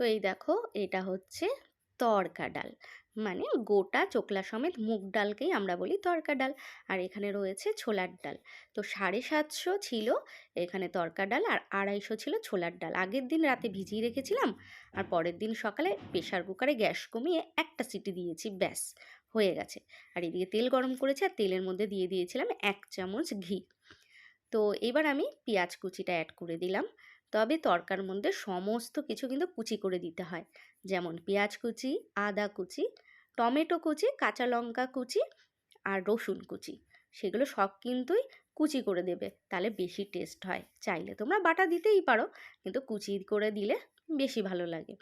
তো এই দেখো, এটা হচ্ছে তরকা ডাল। মানে গোটা চোকলা সমেত মুগ ডালকেই আমরা বলি তরকা ডাল। আর এখানে রয়েছে ছোলার ডাল। তো সাড়ে সাতশো ছিল এখানে তরকা ডাল আর আড়াইশো ছিল ছোলার ডাল। আগের দিন রাতে ভিজিয়ে রেখেছিলাম আর পরের দিন সকালে প্রেশার কুকারে গ্যাস কমিয়ে একটা সিটি দিয়েছি, ব্যাস, হয়ে গেছে। আর এদিকে তেল গরম করেছি আর তেলের মধ্যে দিয়ে দিয়েছিলাম এক চামচ ঘি। তো এবার আমি পেঁয়াজ কুচিটা অ্যাড করে দিলাম। তবে তরকার মধ্যে সমস্ত কিছু কিন্তু কুচি করে দিতে হয়। যেমন পেঁয়াজ কুচি, আদা কুচি, টমেটো কুচি, কাঁচা লঙ্কা কুচি আর রসুন কুচি। সেগুলো সব কিন্তুই কুচি করে দেবে, তাহলে বেশি টেস্ট হয়। চাইলে তোমরা বাটা দিতেই পারো, কিন্তু কুচি করে দিলে বেশি ভালো লাগে।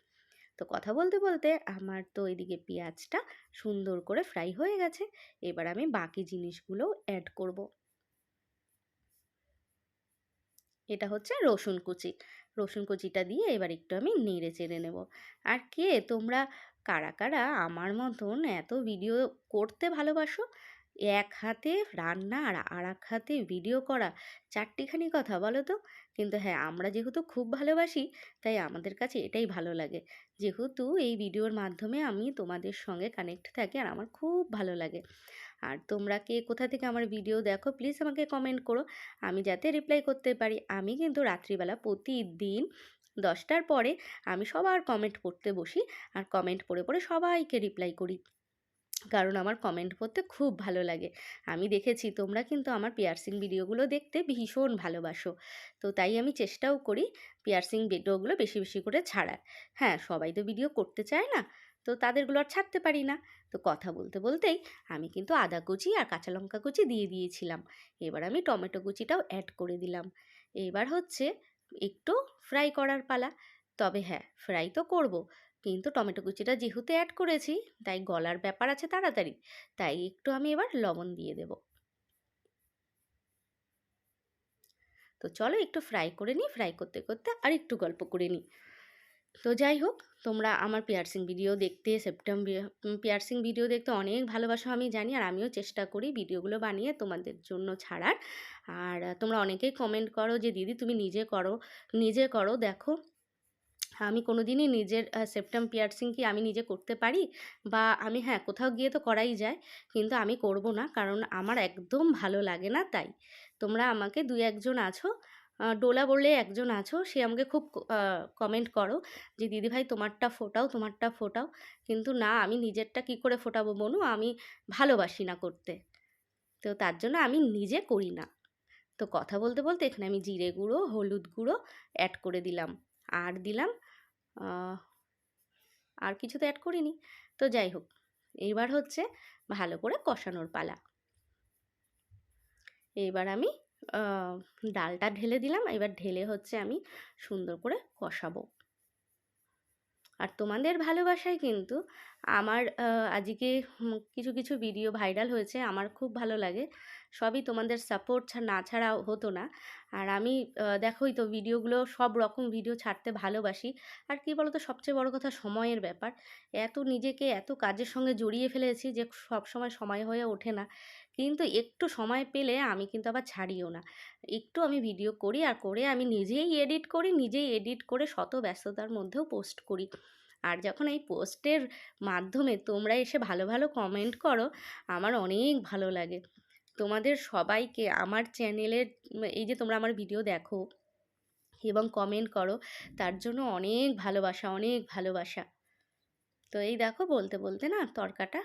তো কথা বলতে বলতে আমার তো এদিকে পেঁয়াজটা সুন্দর করে ফ্রাই হয়ে গেছে। এবার আমি বাকি জিনিসগুলো অ্যাড করব। এটা হচ্ছে রসুন কুচি। রসুন কুচিটা দিয়ে এবার একটু আমি নেড়ে চেড়ে নেব। আর কে তোমরা কারা কারা আমার মতন এত ভিডিও করতে ভালোবাসো এক হাতে রান্না আর আর এক হাতে ভিডিও করা চারটিখানি কথা বলো তো? কিন্তু হ্যাঁ আমরা যেহেতু খুব ভালোবাসি, তাই আমাদের কাছে এটাই ভালো লাগে। যেহেতু এই ভিডিওর মাধ্যমে আমি তোমাদের সঙ্গে কানেক্ট থাকি আর আমার খুব ভালো লাগে। আর তোমরা কে কোথা থেকে আমার ভিডিও দেখো প্লিজ আমাকে কমেন্ট করো। আমি যাতে রিপ্লাই করতে পারি। আমি কিন্তু রাত্রিবেলা প্রতিদিন দশটার পরে আমি সবার কমেন্ট পড়তে বসি। আর কমেন্ট পড়ে পড়ে সবাইকে রিপ্লাই করি। কারণ আমার কমেন্ট পড়তে খুব ভালো লাগে। আমি দেখেছি, তোমরা কিন্তু আমার পিয়ার্সিং ভিডিওগুলো দেখতে ভীষণ ভালোবাসো। তো তাই আমি চেষ্টাও করি পিয়ার্সিং ভিডিওগুলো বেশি বেশি করে ছাড়ার। হ্যাঁ সবাই তো ভিডিও করতে চায় না, তো তাদেরগুলো আর ছাড়তে পারি না। তো কথা বলতে বলতেই আমি কিন্তু আদা কুচি আর কাঁচা লঙ্কা কুচি দিয়ে দিয়েছিলাম। এবার আমি টমেটো কুচিটাও অ্যাড করে দিলাম। এবার হচ্ছে একটু ফ্রাই করার পালা। তবে হ্যাঁ ফ্রাই তো করব। কিন্তু টমেটো কুচিটা যেহেতু অ্যাড করেছি, তাই গলার ব্যাপার আছে তাড়াতাড়ি, তাই একটু আমি এবার লবণ দিয়ে দেব। তো চলো একটু ফ্রাই করে নিই ফ্রাই করতে করতে আর একটু গল্প করে নিই। তো যাই হোক, তোমরা আমার পিয়ার্সিং ভিডিও দেখতে সেপ্টেম্বর পিয়ার্সিং ভিডিও দেখতে অনেক ভালোবাসো আমি জানি, আর আমিও চেষ্টা করি ভিডিওগুলো বানিয়ে তোমাদের জন্য ছাড়ার। আর তোমরা অনেকেই কমেন্ট করো যে, দিদি তুমি নিজে করো নিজে করো, দেখো। আমি কোনো দিনই নিজের সেপ্টাম পিয়ার্সিং কি আমি নিজে করতে পারি? বা আমি হ্যাঁ কোথাও গিয়ে তো করাই যায়, কিন্তু আমি করব না, কারণ আমার একদম ভালো লাগে না তাই। তোমরা আমাকে দু একজন আছো ডোলা বললে একজন আছো, সে আমাকে খুব কমেন্ট করো যে দিদিভাই তোমারটা ফোটাও তোমারটা ফোটাও। কিন্তু না, আমি নিজেরটা কি করে ফোটাবো বনু আমি ভালোবাসি না করতে। তো তার জন্য আমি নিজে করি না। তো কথা বলতে বলতে এখানে আমি জিরে গুঁড়ো, হলুদ গুঁড়ো অ্যাড করে দিলাম। আর দিলাম আর কিছু তো অ্যাড করিনি। তো যাই হোক এইবার হচ্ছে ভালো করে কষানোর পালা। এইবার আমি ডালটা ঢেলে দিলাম। এবার ঢেলে হচ্ছে আমি সুন্দর করে কষাবো। আর তোমাদের ভালোবাসায় কিন্তু আমার আজকে কিছু কিছু ভিডিও ভাইরাল হয়েছে। আমার খুব ভালো লাগে। সবই তোমাদের সাপোর্ট না ছাড়া হতো না। আর আমি দেখোই তো ভিডিওগুলো সব রকম ভিডিও ছাড়তে ভালোবাসি। আর কী বলো তো সবচেয়ে বড় কথা সময়ের ব্যাপার। এত নিজেকে এত কাজের সঙ্গে জড়িয়ে ফেলেছি যে সব সময় সময় হয়ে ওঠে না। কিন্তু একটু সময় পেলে আমি কিন্তু আবার ছাড়িও না। একটু আমি ভিডিও করি আর করে আমি নিজেই এডিট করি, নিজেই এডিট করে শত ব্যস্ততার মধ্যেও পোস্ট করি। আর যখন এই পোস্টের মাধ্যমে তোমরা এসে ভালো ভালো কমেন্ট করো, আমার অনেক ভালো লাগে। তোমাদের সবাইকে আমার চ্যানেলের এই যে তোমরা আমার ভিডিও দেখো এবং কমেন্ট করো, তার জন্য অনেক ভালোবাসা অনেক ভালোবাসা। তো এই দেখো বলতে বলতে না তরকাটা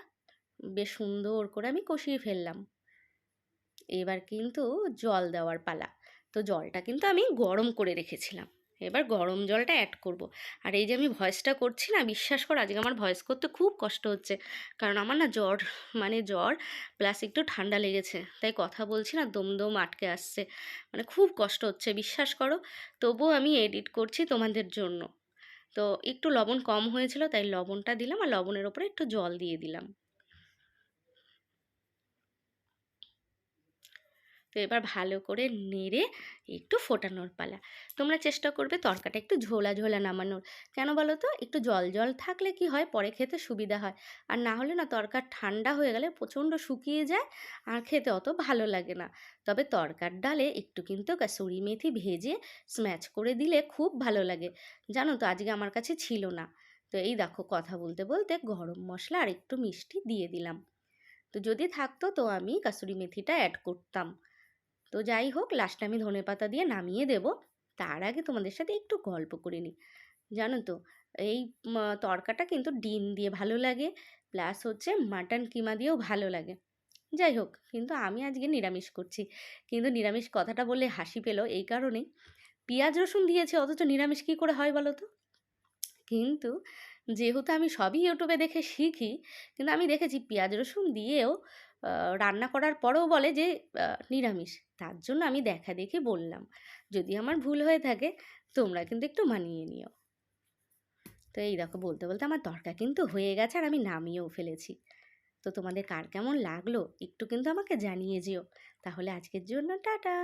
বেশ সুন্দর করে আমি কষিয়ে ফেললাম। এবার কিন্তু জল দেওয়ার পালা। তো জলটা কিন্তু আমি গরম করে রেখেছিলাম। এবার গরম জলটা অ্যাড করব। আর এই যে আমি ভয়েসটা করছি না, বিশ্বাস কর আজকে আমার ভয়েস করতে খুব কষ্ট হচ্ছে। কারণ আমার না জ্বর মানে জ্বর প্লাস একটু ঠান্ডা লেগেছে। তাই কথা বলছি না, দম দম আটকে আসছে। মানে খুব কষ্ট হচ্ছে, বিশ্বাস করো। তবুও আমি এডিট করছি তোমাদের জন্য। তো একটু লবণ কম হয়েছিল, তাই লবণটা দিলাম আর লবণের ওপরে একটু জল দিয়ে দিলাম। তো এবার ভালো করে নেড়ে একটু ফোটানোর পালা। তোমরা চেষ্টা করবে তরকাটা একটু ঝোলা ঝোলা নামানোর। কেন বলো তো? একটু জল জল থাকলে কি হয়? পরে খেতে সুবিধা হয়। আর না হলে না তরকার ঠান্ডা হয়ে গেলে প্রচণ্ড শুকিয়ে যায় আর খেতে অত ভালো লাগে না। তবে তরকার ডালে একটু কিন্তু কাসুরি মেথি ভেজে স্ম্যাচ করে দিলে খুব ভালো লাগে। জানো তো আজকে আমার কাছে ছিল না। তো এই দেখো কথা বলতে বলতে গরম মশলা আর একটু মিষ্টি দিয়ে দিলাম। তো যদি থাকতো তো আমি কাসুরি মেথিটা অ্যাড করতাম। তো যাই হোক লাস্টে আমি ধনে পাতা দিয়ে নামিয়ে দেব। তার আগে তোমাদের সাথে একটু গল্প করে নিই। জানো তো, এই তরকাটা কিন্তু ডিম দিয়ে ভালো লাগে প্লাস হচ্ছে মাটন কিমা দিয়েও ভালো লাগে। যাই হোক, কিন্তু আমি আজকে নিরামিষ করছি। কিন্তু নিরামিষ কথাটা বললে হাসি পেল এই কারণেই। পেঁয়াজ রসুন দিয়েছে, অথচ নিরামিষ কী করে হয় বলো তো? কিন্তু যেহেতু আমি সবই ইউটিউবে দেখে শিখি, কিন্তু আমি দেখেছি পেঁয়াজ রসুন দিয়েও রান্না করার পরেও বলে যে নিরামিষ। তার জন্য আমি দেখা দেখি বললাম, যদি আমার ভুল হয়ে থাকে, তোমরা কিন্তু একটু মানিয়ে নিও। তো এই দেখো, বলতে বলতে আমার তরকা কিন্তু হয়ে গেছে আর আমি নামিয়েও ফেলেছি। তো তোমাদের কার কেমন লাগল একটু কিন্তু আমাকে জানিয়ে যেও। তাহলে আজকের জন্য টাটা।